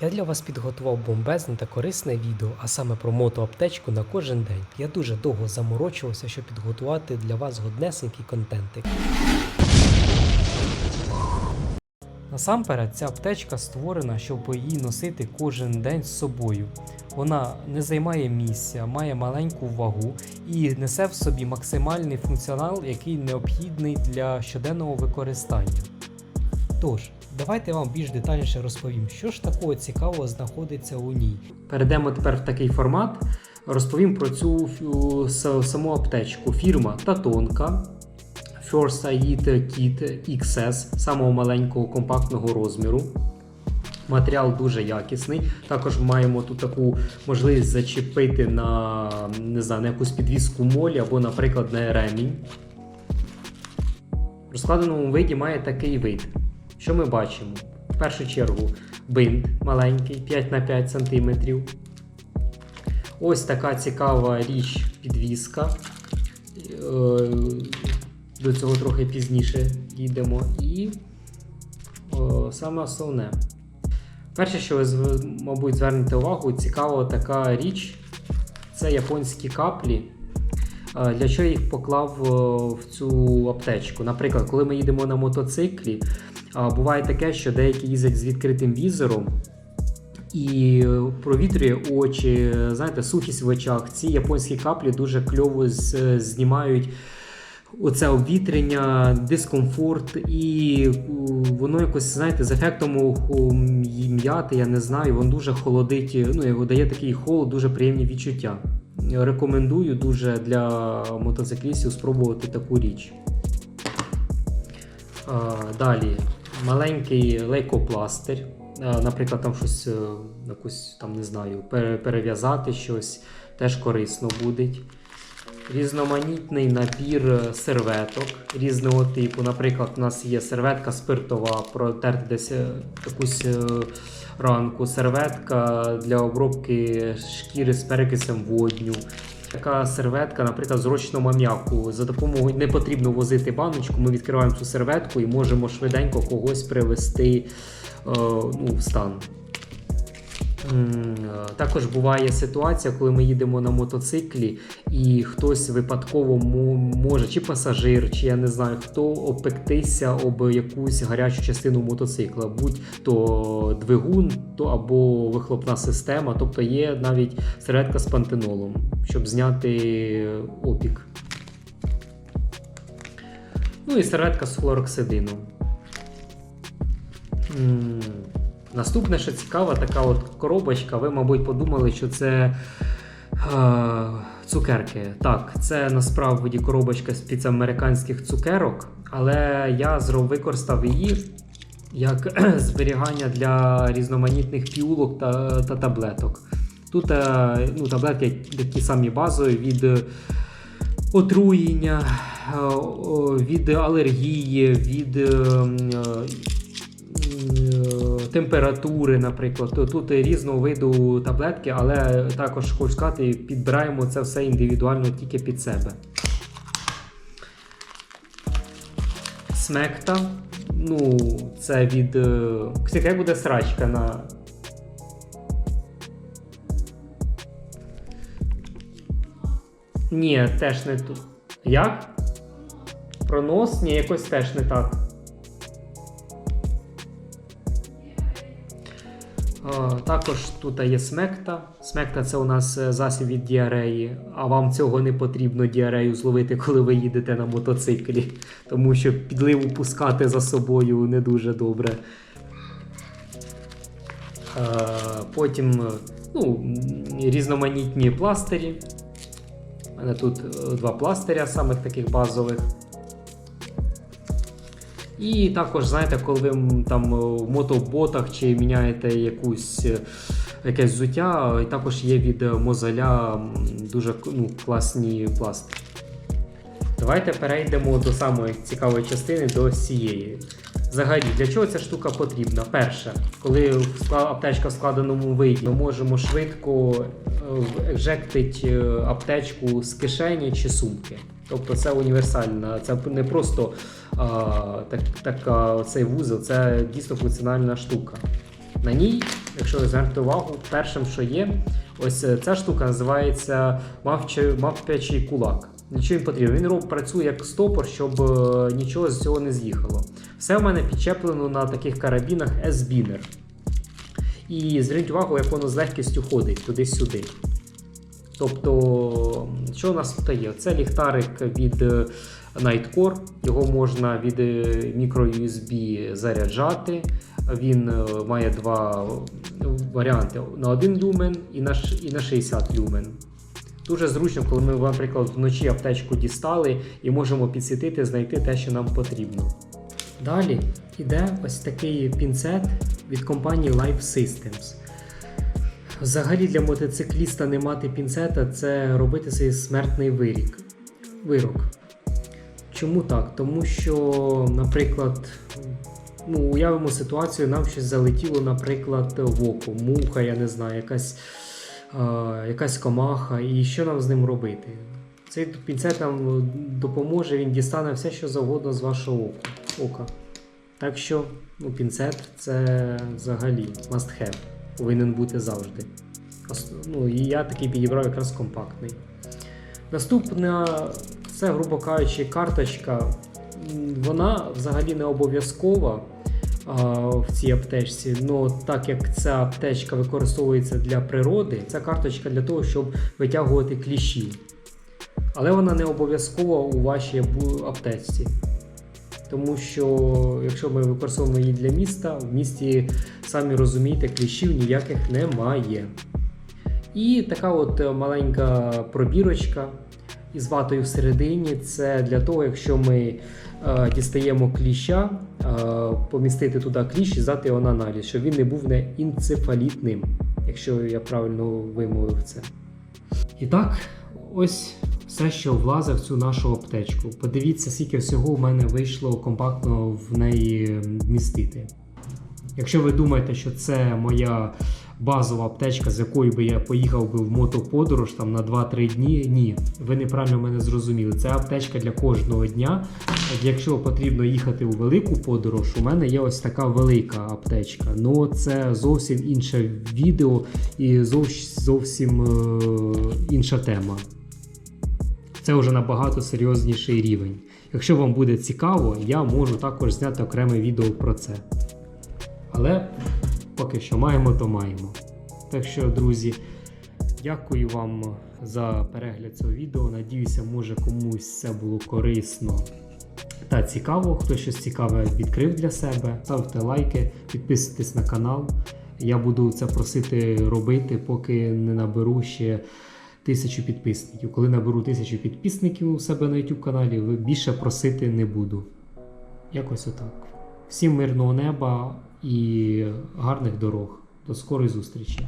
Я для вас підготував бомбезне та корисне відео, а саме про мотоаптечку на кожен день. Я дуже довго заморочувався, щоб підготувати для вас годнесенький контентик. Насамперед, ця аптечка створена, щоб її носити кожен день з собою. Вона не займає місця, має маленьку вагу і несе в собі максимальний функціонал, який необхідний для щоденного використання. Тож, давайте я вам більш детальніше розповім, що ж такого цікавого знаходиться у ній. Перейдемо тепер в такий формат. Розповім про цю саму аптечку. Фірма Татонка. First Aid Kit XS самого маленького компактного розміру. Матеріал дуже якісний. Також маємо тут таку можливість зачепити на, не знаю, на якусь підвіску молі або, наприклад, на ремінь. В розкладеному виді має такий вид. Що ми бачимо? В першу чергу бинт маленький 5 на 5 см. Ось така цікава річ підвіска. Е, До цього трохи пізніше йдемо. І о, саме основне. Перше, що ви, мабуть, звернете увагу, цікава така річ це японські каплі. Е, Для чого я їх поклав е, в цю аптечку? Наприклад, коли ми їдемо на мотоциклі, буває таке, що деякі їздять з відкритим візором і е, провітрює очі, знаєте, сухість в очах. Ці японські каплі дуже кльово знімають. Оце обвітрення, дискомфорт, і воно якось, знаєте, з ефектом м'яти, я не знаю, воно дуже холодить, ну, його дає такий холод, дуже приємні відчуття. Рекомендую дуже для мотоциклістів спробувати таку річ. Далі маленький лейкопластир. Наприклад, там щось, е, якусь там не знаю, перев'язати щось, теж корисно буде. Різноманітний набір е, серветок різного типу. Наприклад, у нас є серветка спиртова, протерти десь е, якусь е, ранку, серветка для обробки шкіри з перекисем водню. Така серветка, наприклад, з рочного м'яку. За допомогою не потрібно возити баночку. Ми відкриваємо цю серветку і можемо швиденько когось привести е, ну, в стан. Е, Також буває ситуація, коли ми їдемо на мотоциклі, і хтось випадково може, чи пасажир, чи я не знаю, хто обпектися об якусь гарячу частину мотоцикла, будь то двигун, то або вихлопна система, тобто є навіть середка з пантенолом, щоб зняти опік. Ну і серветка з хлороксидином. Наступне, що цікава, така от коробочка. Ви, мабуть, подумали, що це е, цукерки. Так, це насправді коробочка з-під американських цукерок, але я використав її як зберігання для різноманітних пігулок та, та таблеток. Тут е, ну, таблетки такі самі базові від е, отруєння, е, від алергії, від. е, е, е, температури, наприклад. Тут різного виду таблетки, але також хочу сказати, підбираємо це все індивідуально тільки під себе. Смекта. Ну, це від. е, буде срачка на. Ні, теж не тут. Як? Пронос? Ні, якось теж не так. Також тут є смекта. Смекта це у нас е, засіб від діареї, а вам цього не потрібно діарею зловити, коли ви їдете на мотоциклі, тому що підливу пускати за собою не дуже добре. Е, Потім е, ну, різноманітні пластирі. У мене тут е, два пластиря, самих таких базових. І також, знаєте, коли ви там е, в мотоботах чи міняєте якусь, е, якесь взуття, е, і також є від мозоля дуже ну, класні пласти. Давайте перейдемо до самої цікавої частини, до цієї. Взагалі, для чого ця штука потрібна? Перше, коли аптечка в складеному виді, ми можемо швидко ежектити аптечку з кишені чи сумки. Тобто це універсальна, це не просто а, так, така, цей вузол, це дійсно функціональна штука. На ній, якщо ви звернете увагу, першим, що є, ось е, ця штука називається мавпячий кулак. Нічого він потрібно. Він роб- працює як стопор, щоб е, нічого з цього не з'їхало. Все в мене підчеплено на таких карабінах S-Binner. І зверніть увагу, як воно з легкістю ходить туди-сюди. Тобто, що у нас тут є? Це ліхтарик від е, Nightcore, його можна від е, microUSB заряджати. Він е, має два варіанти: на 1 люмен і на 60 люмен. Дуже зручно, коли ми, наприклад, вночі аптечку дістали і можемо підсвітити, знайти те, що нам потрібно. Далі йде ось такий пінцет від компанії Life Systems. Взагалі для мотоцикліста не мати пінцета це робити свій смертний вирік. вирок. Чому так? Тому що, наприклад, ну, уявимо ситуацію, нам щось залетіло, наприклад, в око, муха, я не знаю, якась, е, якась комаха, і що нам з ним робити? Цей пінцет нам допоможе, він дістане все, що завгодно з вашого ока. Так що, ну, пінцет це взагалі must have повинен бути завжди. Ну, і я такий підібрав якраз компактний. Наступна, це, грубо кажучи, карточка. Вона взагалі не обов'язкова в цій аптечці. Ну, так як ця аптечка використовується для природи, ця карточка для того, щоб витягувати кліщі. Але вона не обов'язкова у вашій аптечці. Тому що якщо ми використовуємо її для міста, в місті, самі розумієте, кліщів ніяких немає. І така от е, маленька пробірочка із ватою всередині. Це для того, якщо ми е, дістаємо кліща, е, помістити туди кліщ і здати його на аналіз, щоб він не був не інцефалітним, якщо я правильно вимовив це. І так, ось все, що влазить в цю нашу аптечку. Подивіться, скільки всього в мене вийшло компактно в неї вмістити. Якщо ви думаєте, що це моя базова аптечка, з якою би я поїхав би в мотоподорож там на 2-3 дні, ні, ви неправильно мене зрозуміли. Це аптечка для кожного дня. Якщо потрібно їхати у велику подорож, у мене є ось така велика аптечка. Ну це зовсім інше відео і зовс- зовсім е, інша тема. Це вже набагато серйозніший рівень. Якщо вам буде цікаво, я можу також зняти окреме відео про це. Але поки що маємо, то маємо. Так що, друзі, дякую вам за перегляд цього відео. Надіюся, може комусь це було корисно та цікаво. Хто щось цікаве відкрив для себе, ставте лайки, підписуйтесь на канал. Я буду це просити робити, поки не наберу ще тисячу підписників. Коли наберу тисячу підписників у себе на YouTube каналі, ви більше просити не буду. Якось отак. Всім мирного неба і гарних дорог. До скорої зустрічі!